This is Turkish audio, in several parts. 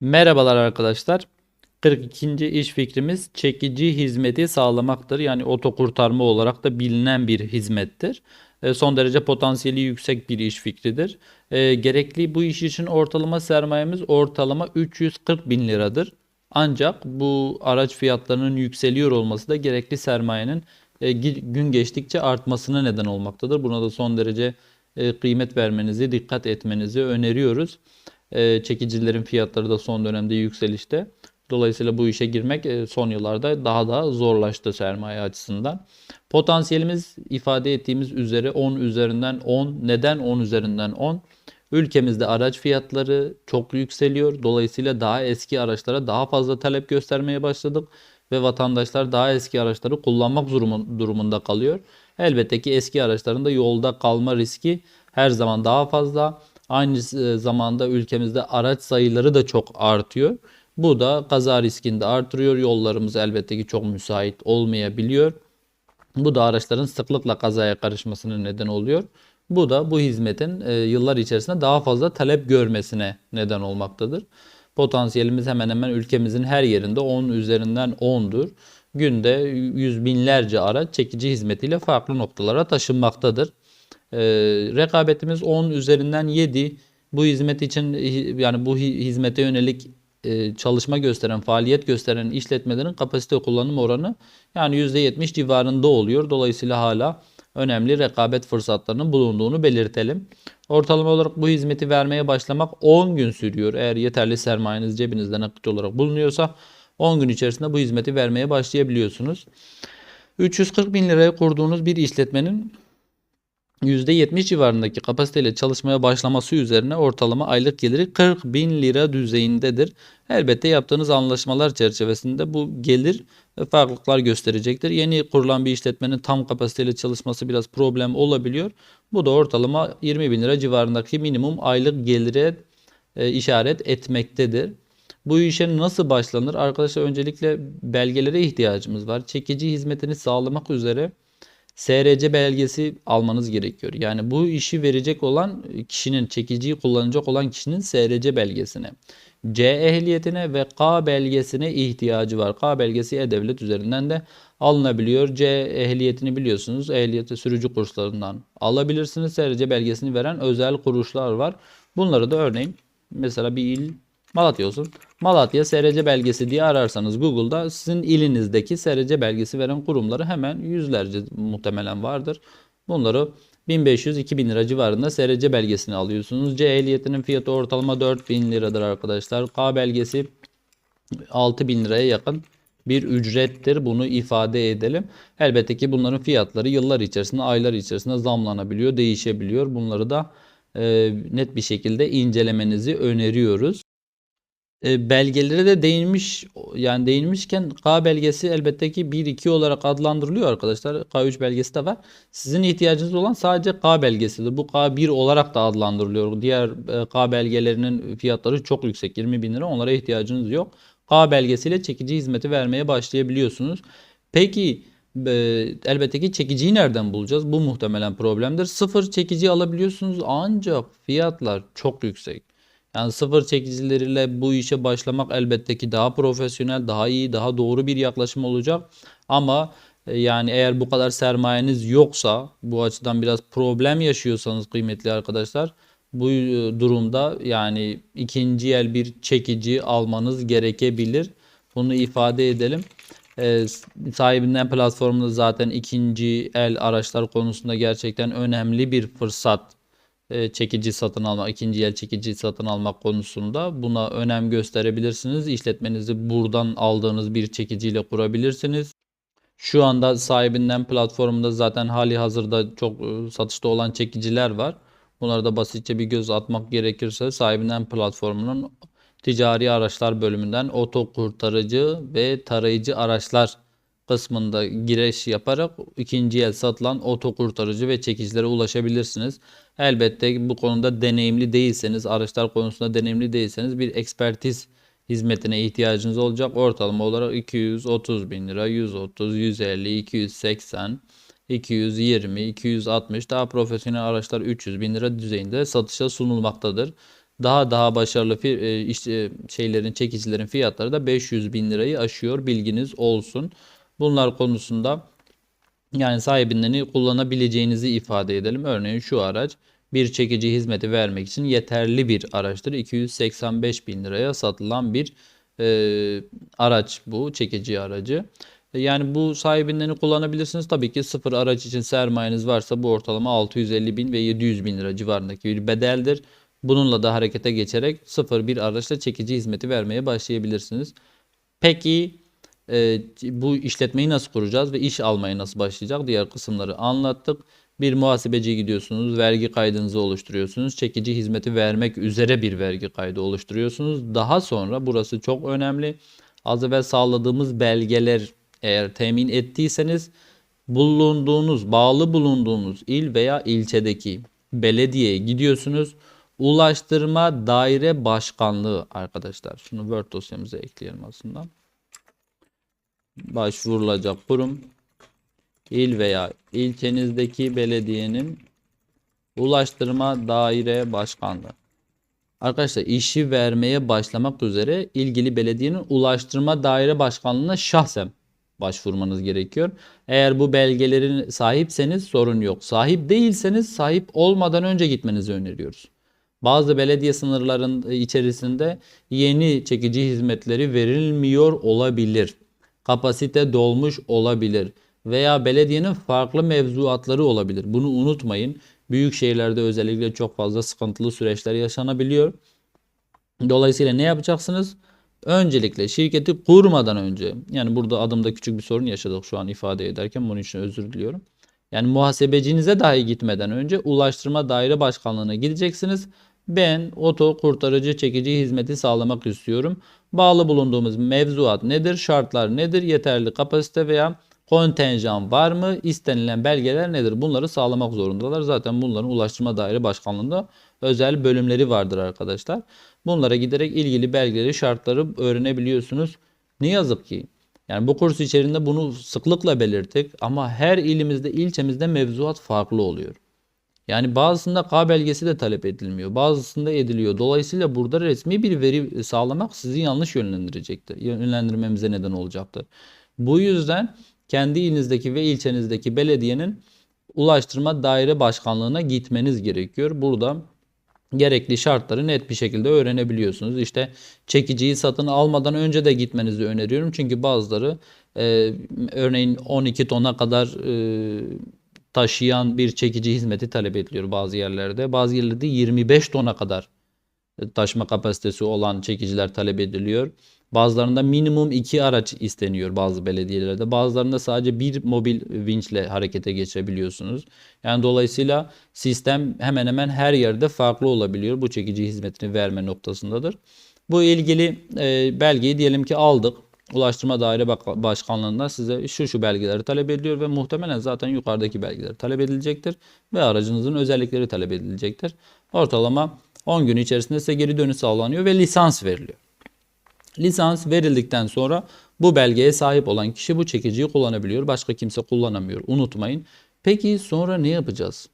Merhabalar arkadaşlar. 42. iş fikrimiz çekici hizmeti sağlamaktır. Yani oto kurtarma olarak da bilinen bir hizmettir. E, Son derece potansiyeli yüksek bir iş fikridir. E, Gerekli bu iş için ortalama sermayemiz ortalama 340 bin liradır. Ancak bu araç fiyatlarının yükseliyor olması da gerekli sermayenin e, gün geçtikçe artmasına neden olmaktadır. Buna da son derece kıymet vermenizi, dikkat etmenizi öneriyoruz. E, çekicilerin fiyatları da son dönemde yükselişte. Dolayısıyla bu işe girmek e, son yıllarda daha da zorlaştı sermaye açısından. Potansiyelimiz ifade ettiğimiz üzere 10 üzerinden 10. Neden 10 üzerinden 10? Ülkemizde araç fiyatları çok yükseliyor. Dolayısıyla daha eski araçlara daha fazla talep göstermeye başladık ve vatandaşlar daha eski araçları kullanmak durumu- durumunda kalıyor. Elbette ki eski araçların da yolda kalma riski her zaman daha fazla. Aynı e, zamanda ülkemizde araç sayıları da çok artıyor. Bu da kaza riskini de artırıyor. Yollarımız elbette ki çok müsait olmayabiliyor. Bu da araçların sıklıkla kazaya karışmasına neden oluyor. Bu da bu hizmetin e, yıllar içerisinde daha fazla talep görmesine neden olmaktadır. Potansiyelimiz hemen hemen ülkemizin her yerinde 10 üzerinden 10'dur. Günde yüz binlerce araç çekici hizmetiyle farklı noktalara taşınmaktadır. Ee, rekabetimiz 10 üzerinden 7. Bu hizmet için yani bu hi- hizmete yönelik e, çalışma gösteren, faaliyet gösteren işletmelerin kapasite kullanım oranı yani %70 civarında oluyor. Dolayısıyla hala önemli rekabet fırsatlarının bulunduğunu belirtelim. Ortalama olarak bu hizmeti vermeye başlamak 10 gün sürüyor. Eğer yeterli sermayeniz cebinizde nakit olarak bulunuyorsa 10 gün içerisinde bu hizmeti vermeye başlayabiliyorsunuz. 340 bin liraya kurduğunuz bir işletmenin %70 civarındaki kapasiteyle çalışmaya başlaması üzerine ortalama aylık geliri 40 bin lira düzeyindedir. Elbette yaptığınız anlaşmalar çerçevesinde bu gelir farklılıklar gösterecektir. Yeni kurulan bir işletmenin tam kapasiteyle çalışması biraz problem olabiliyor. Bu da ortalama 20 bin lira civarındaki minimum aylık gelire e, işaret etmektedir. Bu işe nasıl başlanır? Arkadaşlar öncelikle belgelere ihtiyacımız var. Çekici hizmetini sağlamak üzere SRC belgesi almanız gerekiyor. Yani bu işi verecek olan kişinin, çekiciyi kullanacak olan kişinin SRC belgesine, C ehliyetine ve K belgesine ihtiyacı var. K belgesi E-Devlet üzerinden de alınabiliyor. C ehliyetini biliyorsunuz. Ehliyeti sürücü kurslarından alabilirsiniz. SRC belgesini veren özel kuruluşlar var. Bunları da örneğin mesela bir il Malatya olsun. Malatya SRC belgesi diye ararsanız Google'da sizin ilinizdeki SRC belgesi veren kurumları hemen yüzlerce muhtemelen vardır. Bunları 1500-2000 lira civarında SRC belgesini alıyorsunuz. C ehliyetinin fiyatı ortalama 4000 liradır arkadaşlar. K belgesi 6000 liraya yakın bir ücrettir. Bunu ifade edelim. Elbette ki bunların fiyatları yıllar içerisinde, aylar içerisinde zamlanabiliyor, değişebiliyor. Bunları da e, net bir şekilde incelemenizi öneriyoruz. E, belgelere de değinmiş yani değinmişken K belgesi elbette ki 1-2 olarak adlandırılıyor arkadaşlar. K3 belgesi de var. Sizin ihtiyacınız olan sadece K belgesidir. Bu K1 olarak da adlandırılıyor. Diğer e, K belgelerinin fiyatları çok yüksek 20 bin lira onlara ihtiyacınız yok. K belgesiyle çekici hizmeti vermeye başlayabiliyorsunuz. Peki e, elbette ki çekiciyi nereden bulacağız? Bu muhtemelen problemdir. Sıfır çekici alabiliyorsunuz ancak fiyatlar çok yüksek. Yani sıfır çekicileriyle bu işe başlamak elbette ki daha profesyonel, daha iyi, daha doğru bir yaklaşım olacak. Ama e, yani eğer bu kadar sermayeniz yoksa, bu açıdan biraz problem yaşıyorsanız kıymetli arkadaşlar, bu e, durumda yani ikinci el bir çekici almanız gerekebilir. Bunu ifade edelim. E, sahibinden platformunda zaten ikinci el araçlar konusunda gerçekten önemli bir fırsat çekici satın almak, ikinci el çekici satın almak konusunda buna önem gösterebilirsiniz. İşletmenizi buradan aldığınız bir çekiciyle kurabilirsiniz. Şu anda sahibinden platformunda zaten hali hazırda çok e, satışta olan çekiciler var. Bunlara da basitçe bir göz atmak gerekirse sahibinden platformunun ticari araçlar bölümünden oto kurtarıcı ve tarayıcı araçlar kısmında giriş yaparak ikinci el satılan oto kurtarıcı ve çekicilere ulaşabilirsiniz. Elbette bu konuda deneyimli değilseniz, araçlar konusunda deneyimli değilseniz bir ekspertiz hizmetine ihtiyacınız olacak. Ortalama olarak 230 bin lira, 130, 150, 280, 220, 260 daha profesyonel araçlar 300 bin lira düzeyinde satışa sunulmaktadır. daha daha başarılı e, e, şeylerin çekicilerin fiyatları da 500 bin lirayı aşıyor bilginiz olsun. Bunlar konusunda yani sahibinden kullanabileceğinizi ifade edelim. Örneğin şu araç bir çekici hizmeti vermek için yeterli bir araçtır. 285 bin liraya satılan bir e, araç bu çekici aracı. E, Yani bu sahibinden kullanabilirsiniz. Tabii ki sıfır araç için sermayeniz varsa bu ortalama 650 bin ve 700 bin lira civarındaki bir bedeldir. Bununla da harekete geçerek sıfır bir araçla çekici hizmeti vermeye başlayabilirsiniz. Peki e, bu işletmeyi nasıl kuracağız ve iş almaya nasıl başlayacak? Diğer kısımları anlattık. Bir muhasebeciye gidiyorsunuz, vergi kaydınızı oluşturuyorsunuz. Çekici hizmeti vermek üzere bir vergi kaydı oluşturuyorsunuz. Daha sonra burası çok önemli. Az evvel sağladığımız belgeler eğer temin ettiyseniz bulunduğunuz, bağlı bulunduğunuz il veya ilçedeki belediyeye gidiyorsunuz. Ulaştırma Daire Başkanlığı arkadaşlar. Şunu Word dosyamıza ekleyelim aslında başvurulacak kurum il veya ilçenizdeki belediyenin Ulaştırma Daire Başkanlığı. Arkadaşlar işi vermeye başlamak üzere ilgili belediyenin Ulaştırma Daire Başkanlığı'na şahsen başvurmanız gerekiyor. Eğer bu belgelerin sahipseniz sorun yok. Sahip değilseniz sahip olmadan önce gitmenizi öneriyoruz. Bazı belediye sınırların içerisinde yeni çekici hizmetleri verilmiyor olabilir. Kapasite dolmuş olabilir veya belediyenin farklı mevzuatları olabilir. Bunu unutmayın. Büyük şehirlerde özellikle çok fazla sıkıntılı süreçler yaşanabiliyor. Dolayısıyla ne yapacaksınız? Öncelikle şirketi kurmadan önce yani burada adımda küçük bir sorun yaşadık şu an ifade ederken bunun için özür diliyorum. Yani muhasebecinize dahi gitmeden önce Ulaştırma Daire Başkanlığı'na gideceksiniz. Ben oto kurtarıcı çekici hizmeti sağlamak istiyorum. Bağlı bulunduğumuz mevzuat nedir? Şartlar nedir? Yeterli kapasite veya kontenjan var mı? İstenilen belgeler nedir? Bunları sağlamak zorundalar. Zaten bunların Ulaştırma Daire Başkanlığı'nda özel bölümleri vardır arkadaşlar. Bunlara giderek ilgili belgeleri, şartları öğrenebiliyorsunuz. Ne yazık ki yani bu kurs içerisinde bunu sıklıkla belirttik ama her ilimizde, ilçemizde mevzuat farklı oluyor. Yani bazısında K belgesi de talep edilmiyor. Bazısında ediliyor. Dolayısıyla burada resmi bir veri sağlamak sizi yanlış yönlendirecektir. Yönlendirmemize neden olacaktır. Bu yüzden kendi ilinizdeki ve ilçenizdeki belediyenin Ulaştırma Daire Başkanlığı'na gitmeniz gerekiyor. Burada gerekli şartları net bir şekilde öğrenebiliyorsunuz. İşte çekiciyi satın almadan önce de gitmenizi öneriyorum. Çünkü bazıları e, örneğin 12 tona kadar e, taşıyan bir çekici hizmeti talep ediliyor bazı yerlerde. Bazı yerlerde 25 tona kadar taşıma kapasitesi olan çekiciler talep ediliyor. Bazılarında minimum 2 araç isteniyor bazı belediyelerde. Bazılarında sadece bir mobil vinçle harekete geçebiliyorsunuz. Yani dolayısıyla sistem hemen hemen her yerde farklı olabiliyor. Bu çekici hizmetini verme noktasındadır. Bu ilgili e, belgeyi diyelim ki aldık. Ulaştırma Daire Başkanlığı'ndan size şu şu belgeleri talep ediliyor ve muhtemelen zaten yukarıdaki belgeler talep edilecektir ve aracınızın özellikleri talep edilecektir. Ortalama 10 gün içerisinde size geri dönüş sağlanıyor ve lisans veriliyor. Lisans verildikten sonra bu belgeye sahip olan kişi bu çekiciyi kullanabiliyor. Başka kimse kullanamıyor. Unutmayın. Peki sonra ne yapacağız?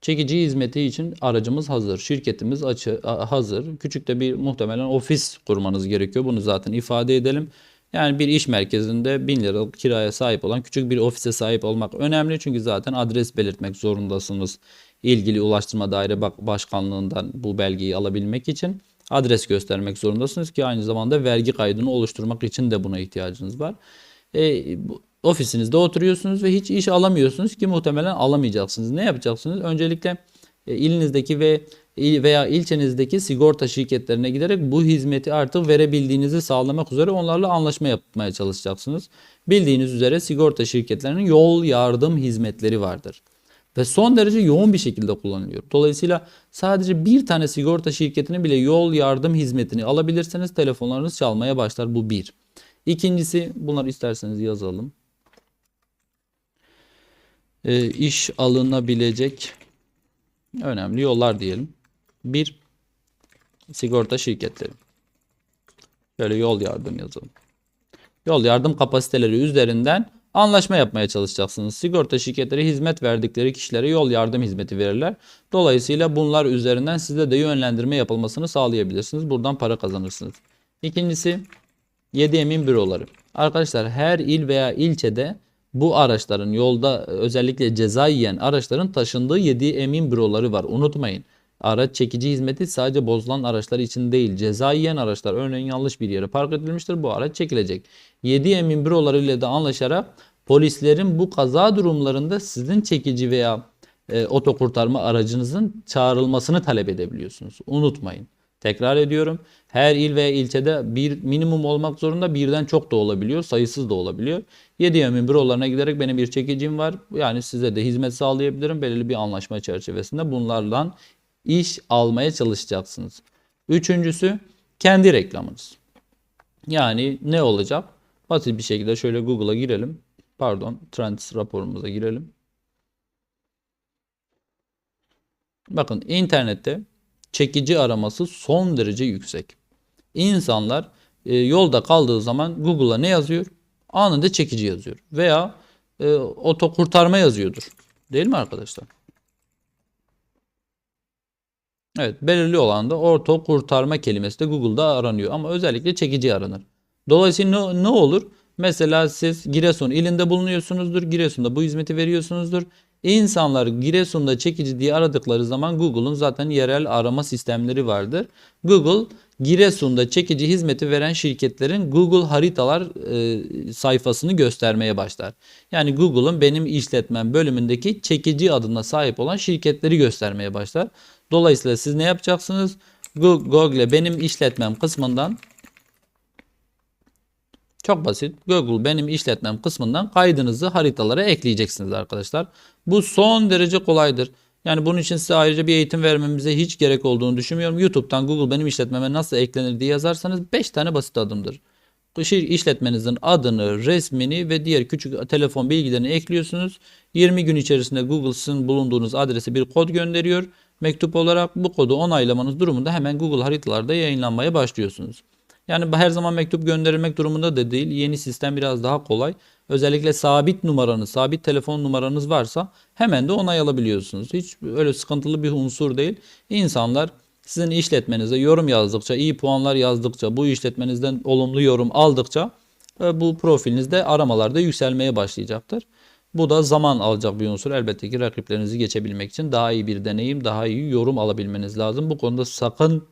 Çekici hizmeti için aracımız hazır. Şirketimiz açı, hazır. Küçük de bir muhtemelen ofis kurmanız gerekiyor. Bunu zaten ifade edelim. Yani bir iş merkezinde 1000 liralık kiraya sahip olan küçük bir ofise sahip olmak önemli. Çünkü zaten adres belirtmek zorundasınız. İlgili Ulaştırma Daire Başkanlığından bu belgeyi alabilmek için adres göstermek zorundasınız ki aynı zamanda vergi kaydını oluşturmak için de buna ihtiyacınız var. E, ofisinizde oturuyorsunuz ve hiç iş alamıyorsunuz ki muhtemelen alamayacaksınız. Ne yapacaksınız? Öncelikle e, ilinizdeki ve veya ilçenizdeki sigorta şirketlerine giderek bu hizmeti artık verebildiğinizi sağlamak üzere onlarla anlaşma yapmaya çalışacaksınız. Bildiğiniz üzere sigorta şirketlerinin yol yardım hizmetleri vardır ve son derece yoğun bir şekilde kullanılıyor. Dolayısıyla sadece bir tane sigorta şirketine bile yol yardım hizmetini alabilirseniz telefonlarınız çalmaya başlar. Bu bir. İkincisi bunları isterseniz yazalım. E, iş alınabilecek önemli yollar diyelim. Bir, sigorta şirketleri. Şöyle yol yardım yazalım. Yol yardım kapasiteleri üzerinden Anlaşma yapmaya çalışacaksınız. Sigorta şirketleri hizmet verdikleri kişilere yol yardım hizmeti verirler. Dolayısıyla bunlar üzerinden size de yönlendirme yapılmasını sağlayabilirsiniz. Buradan para kazanırsınız. İkincisi 7 emin büroları. Arkadaşlar her il veya ilçede bu araçların yolda özellikle ceza yiyen araçların taşındığı 7 emin büroları var. Unutmayın. Araç çekici hizmeti sadece bozulan araçlar için değil. Ceza yiyen araçlar örneğin yanlış bir yere park edilmiştir. Bu araç çekilecek. 7 emin büroları ile de anlaşarak polislerin bu kaza durumlarında sizin çekici veya e, otokurtarma aracınızın çağrılmasını talep edebiliyorsunuz. Unutmayın. Tekrar ediyorum. Her il veya ilçede bir minimum olmak zorunda birden çok da olabiliyor. Sayısız da olabiliyor. 7 emin bürolarına giderek benim bir çekicim var. Yani size de hizmet sağlayabilirim. Belirli bir anlaşma çerçevesinde bunlardan iş almaya çalışacaksınız. Üçüncüsü kendi reklamınız. Yani ne olacak? Basit bir şekilde şöyle Google'a girelim. Pardon, Trends raporumuza girelim. Bakın internette çekici araması son derece yüksek. İnsanlar e, yolda kaldığı zaman Google'a ne yazıyor? Anında çekici yazıyor. Veya e, oto kurtarma yazıyordur. Değil mi arkadaşlar? Evet, belirli olan da orto kurtarma kelimesi de Google'da aranıyor ama özellikle çekici aranır. Dolayısıyla ne, ne olur? Mesela siz Giresun ilinde bulunuyorsunuzdur. Giresun'da bu hizmeti veriyorsunuzdur. İnsanlar Giresun'da çekici diye aradıkları zaman Google'un zaten yerel arama sistemleri vardır. Google Giresun'da çekici hizmeti veren şirketlerin Google haritalar e, sayfasını göstermeye başlar. Yani Google'un benim işletmem bölümündeki çekici adına sahip olan şirketleri göstermeye başlar. Dolayısıyla siz ne yapacaksınız? Google benim işletmem kısmından çok basit. Google benim işletmem kısmından kaydınızı haritalara ekleyeceksiniz arkadaşlar. Bu son derece kolaydır. Yani bunun için size ayrıca bir eğitim vermemize hiç gerek olduğunu düşünmüyorum. YouTube'dan Google benim işletmeme nasıl eklenir diye yazarsanız 5 tane basit adımdır. işletmenizin adını, resmini ve diğer küçük telefon bilgilerini ekliyorsunuz. 20 gün içerisinde Google sizin bulunduğunuz adrese bir kod gönderiyor. Mektup olarak bu kodu onaylamanız durumunda hemen Google haritalarda yayınlanmaya başlıyorsunuz. Yani her zaman mektup gönderilmek durumunda da değil. Yeni sistem biraz daha kolay. Özellikle sabit numaranız, sabit telefon numaranız varsa hemen de onay alabiliyorsunuz. Hiç öyle sıkıntılı bir unsur değil. İnsanlar sizin işletmenize yorum yazdıkça, iyi puanlar yazdıkça, bu işletmenizden olumlu yorum aldıkça e, bu profilinizde aramalarda yükselmeye başlayacaktır. Bu da zaman alacak bir unsur. Elbette ki rakiplerinizi geçebilmek için daha iyi bir deneyim, daha iyi yorum alabilmeniz lazım. Bu konuda sakın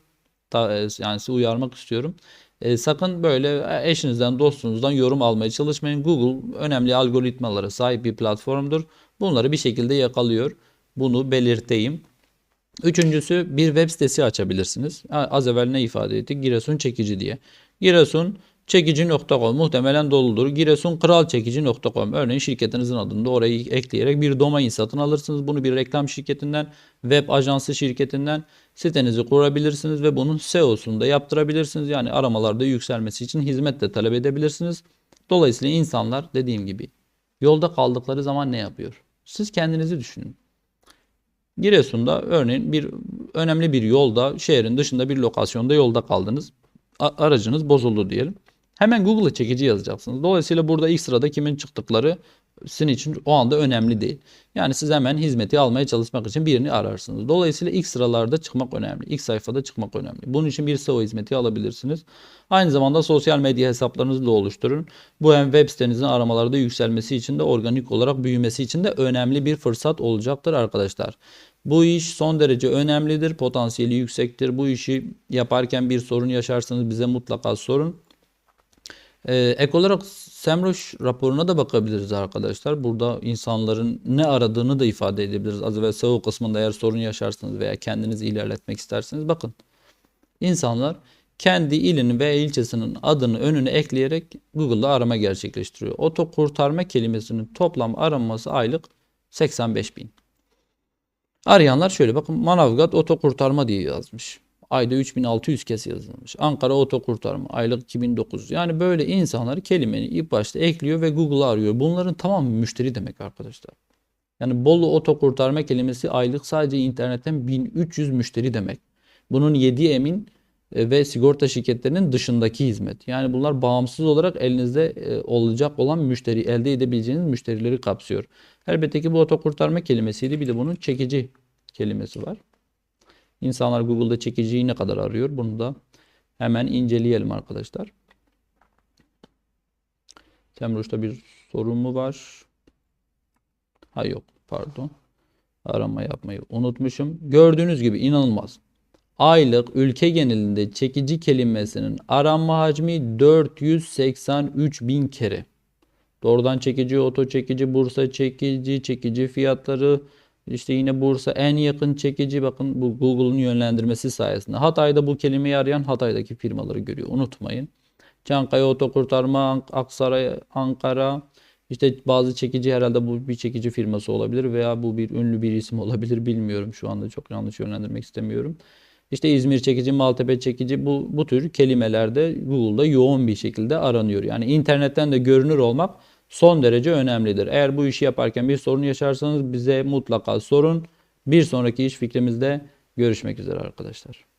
e, yani sizi uyarmak istiyorum. E, sakın böyle eşinizden, dostunuzdan yorum almaya çalışmayın. Google önemli algoritmalara sahip bir platformdur. Bunları bir şekilde yakalıyor. Bunu belirteyim. Üçüncüsü bir web sitesi açabilirsiniz. Az evvel ne ifade ettik? Giresun çekici diye. Giresun çekici.com muhtemelen doludur. Giresun kralçekici.com örneğin şirketinizin adını da orayı ekleyerek bir domain satın alırsınız. Bunu bir reklam şirketinden, web ajansı şirketinden sitenizi kurabilirsiniz ve bunun SEO'sunu da yaptırabilirsiniz. Yani aramalarda yükselmesi için hizmet de talep edebilirsiniz. Dolayısıyla insanlar dediğim gibi yolda kaldıkları zaman ne yapıyor? Siz kendinizi düşünün. Giresun'da örneğin bir önemli bir yolda, şehrin dışında bir lokasyonda yolda kaldınız. Aracınız bozuldu diyelim. Hemen Google'a çekici yazacaksınız. Dolayısıyla burada ilk sırada kimin çıktıkları sizin için o anda önemli değil. Yani siz hemen hizmeti almaya çalışmak için birini ararsınız. Dolayısıyla ilk sıralarda çıkmak önemli. İlk sayfada çıkmak önemli. Bunun için bir SEO hizmeti alabilirsiniz. Aynı zamanda sosyal medya hesaplarınızı da oluşturun. Bu hem web sitenizin aramalarda yükselmesi için de organik olarak büyümesi için de önemli bir fırsat olacaktır arkadaşlar. Bu iş son derece önemlidir. Potansiyeli yüksektir. Bu işi yaparken bir sorun yaşarsanız bize mutlaka sorun. Ee, ek olarak SEMrush raporuna da bakabiliriz arkadaşlar. Burada insanların ne aradığını da ifade edebiliriz. Az evvel SEO kısmında eğer sorun yaşarsanız veya kendinizi ilerletmek isterseniz bakın. İnsanlar kendi ilinin veya ilçesinin adını önüne ekleyerek Google'da arama gerçekleştiriyor. Oto kurtarma kelimesinin toplam aranması aylık 85 bin. Arayanlar şöyle bakın Manavgat oto kurtarma diye yazmış. Ayda 3600 kez yazılmış. Ankara Oto Kurtarma aylık 2009. Yani böyle insanlar kelimeyi ilk başta ekliyor ve Google'a arıyor. Bunların tamamı müşteri demek arkadaşlar. Yani Bolu Oto Kurtarma kelimesi aylık sadece internetten 1300 müşteri demek. Bunun 7 emin e, ve sigorta şirketlerinin dışındaki hizmet. Yani bunlar bağımsız olarak elinizde e, olacak olan müşteri, elde edebileceğiniz müşterileri kapsıyor. Elbette ki bu otokurtarma kelimesiydi. Bir de bunun çekici kelimesi var. İnsanlar Google'da çekiciyi ne kadar arıyor? Bunu da hemen inceleyelim arkadaşlar. Semruç'ta bir sorun mu var? Ha yok pardon. Arama yapmayı unutmuşum. Gördüğünüz gibi inanılmaz. Aylık ülke genelinde çekici kelimesinin aranma hacmi 483 bin kere. Doğrudan çekici, oto çekici, bursa çekici, çekici fiyatları, işte yine bursa en yakın çekici bakın bu Google'un yönlendirmesi sayesinde. Hatay'da bu kelimeyi arayan Hatay'daki firmaları görüyor. Unutmayın. Çankaya Otokurtarma, Aksaray, Ankara. İşte bazı çekici herhalde bu bir çekici firması olabilir veya bu bir ünlü bir isim olabilir bilmiyorum. Şu anda çok yanlış yönlendirmek istemiyorum. İşte İzmir çekici, Maltepe çekici bu, bu tür kelimelerde Google'da yoğun bir şekilde aranıyor. Yani internetten de görünür olmak son derece önemlidir. Eğer bu işi yaparken bir sorun yaşarsanız bize mutlaka sorun. Bir sonraki iş fikrimizde görüşmek üzere arkadaşlar.